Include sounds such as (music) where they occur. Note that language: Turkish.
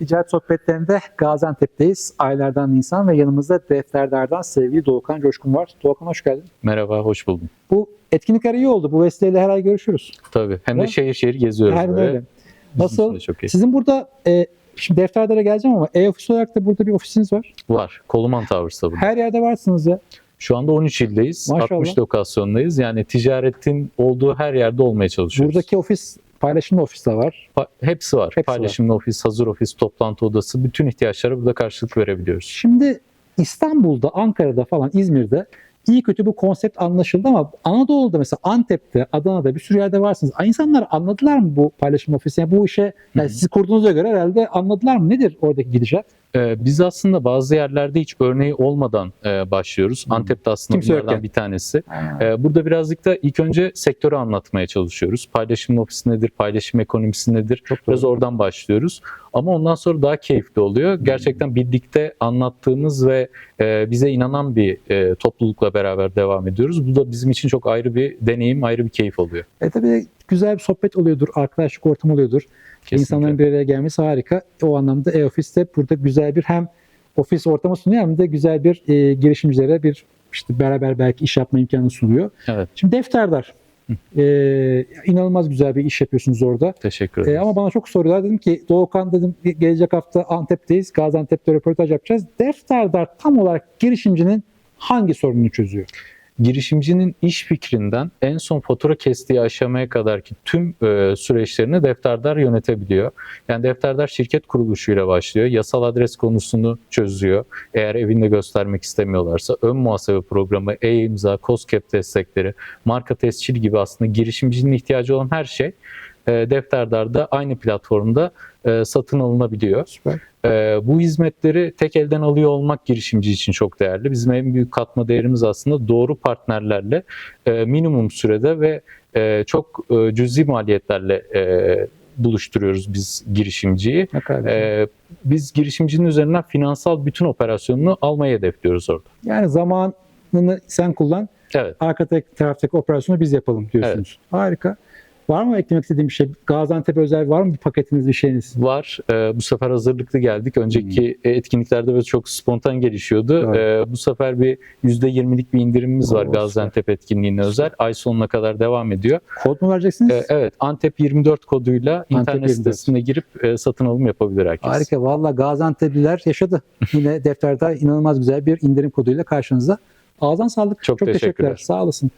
E-Ticaret Sohbetlerinde Gaziantep'teyiz. Aylardan Nisan ve yanımızda defterlerden sevgili Doğukan Coşkun var. Doğukan hoş geldin. Merhaba, hoş buldum. Bu etkinlikler iyi oldu. Bu vesileyle her ay görüşürüz. Tabii. Hem de şehir şehir geziyoruz. Aynen böyle. Nasıl? Çok iyi. Sizin burada e, şimdi defterlere geleceğim ama e-ofis olarak da burada bir ofisiniz var. Var. Koluman Towers'ta burada. Her yerde varsınız ya. Şu anda 13 ildeyiz. Maşallah. 60 lokasyondayız. Yani ticaretin olduğu her yerde olmaya çalışıyoruz. Buradaki ofis paylaşımlı ofis de var. Pa- hepsi var. Hepsi Paylaşımlı ofis, hazır ofis, toplantı odası bütün ihtiyaçlara burada karşılık verebiliyoruz. Şimdi İstanbul'da, Ankara'da falan, İzmir'de iyi kötü bu konsept anlaşıldı ama Anadolu'da mesela Antep'te, Adana'da bir sürü yerde varsınız. İnsanlar anladılar mı bu paylaşım ofisi? Yani bu işe yani siz kurduğunuza göre herhalde anladılar mı? Nedir oradaki gidişat? Ee, biz aslında bazı yerlerde hiç örneği olmadan e, başlıyoruz. Hı. Antep'te aslında Kimse bunlardan yokken. bir tanesi. Ee, Burada birazcık da ilk önce sektörü anlatmaya çalışıyoruz. Paylaşım ofisi nedir, paylaşım ekonomisi nedir? Biraz oradan başlıyoruz. Ama ondan sonra daha keyifli oluyor. Gerçekten birlikte anlattığımız ve e, bize inanan bir e, toplulukla beraber devam ediyoruz. Bu da bizim için çok ayrı bir deneyim, ayrı bir keyif oluyor. E tabii güzel bir sohbet oluyordur, arkadaşlık ortamı oluyordur. Kesinlikle. İnsanların bir araya gelmesi harika. O anlamda e-ofis de burada güzel bir hem ofis ortamı sunuyor hem de güzel bir e, girişimcilere bir işte beraber belki iş yapma imkanı sunuyor. Evet, Şimdi defterdar. E, inanılmaz güzel bir iş yapıyorsunuz orada. teşekkür E, ederim. ama bana çok soruyorlar. Dedim ki Doğukan dedim gelecek hafta Antep'teyiz. Gaziantep'te röportaj yapacağız. Defterdar tam olarak girişimcinin hangi sorununu çözüyor? Girişimcinin iş fikrinden en son fatura kestiği aşamaya kadarki tüm e, süreçlerini defterdar yönetebiliyor. Yani defterdar şirket kuruluşuyla başlıyor. Yasal adres konusunu çözüyor. Eğer evinde göstermek istemiyorlarsa ön muhasebe programı, e-imza, COSGAP destekleri, marka tescil gibi aslında girişimcinin ihtiyacı olan her şey defterdarda aynı platformda e, satın alınabiliyor. Süper. Ee, bu hizmetleri tek elden alıyor olmak girişimci için çok değerli. Bizim en büyük katma değerimiz aslında doğru partnerlerle e, minimum sürede ve e, çok e, cüzi maliyetlerle e, buluşturuyoruz biz girişimciyi. Ne kadar güzel. E, biz girişimcinin üzerinden finansal bütün operasyonunu almayı hedefliyoruz orada. Yani zamanını sen kullan, Evet. arka taraftaki operasyonu biz yapalım diyorsunuz. Harika. Var mı eklemek istediğim bir şey? Gaziantep özel var mı bir paketiniz, bir şeyiniz? Var. Ee, bu sefer hazırlıklı geldik. Önceki etkinliklerde böyle çok spontan gelişiyordu. Hmm. Evet. Ee, bu sefer bir %20'lik bir indirimimiz var Oo, Gaziantep etkinliğine özel. Ay sonuna kadar devam ediyor. Kod mu vereceksiniz? Ee, evet, Antep 24 koduyla internet 24. sitesine girip e, satın alım yapabilir herkes. Harika. Valla Gaziantep'liler yaşadı. (laughs) Yine defterde inanılmaz güzel bir indirim koduyla karşınızda. Ağzından sağlık. Çok teşekkürler. teşekkürler. Sağ olasın.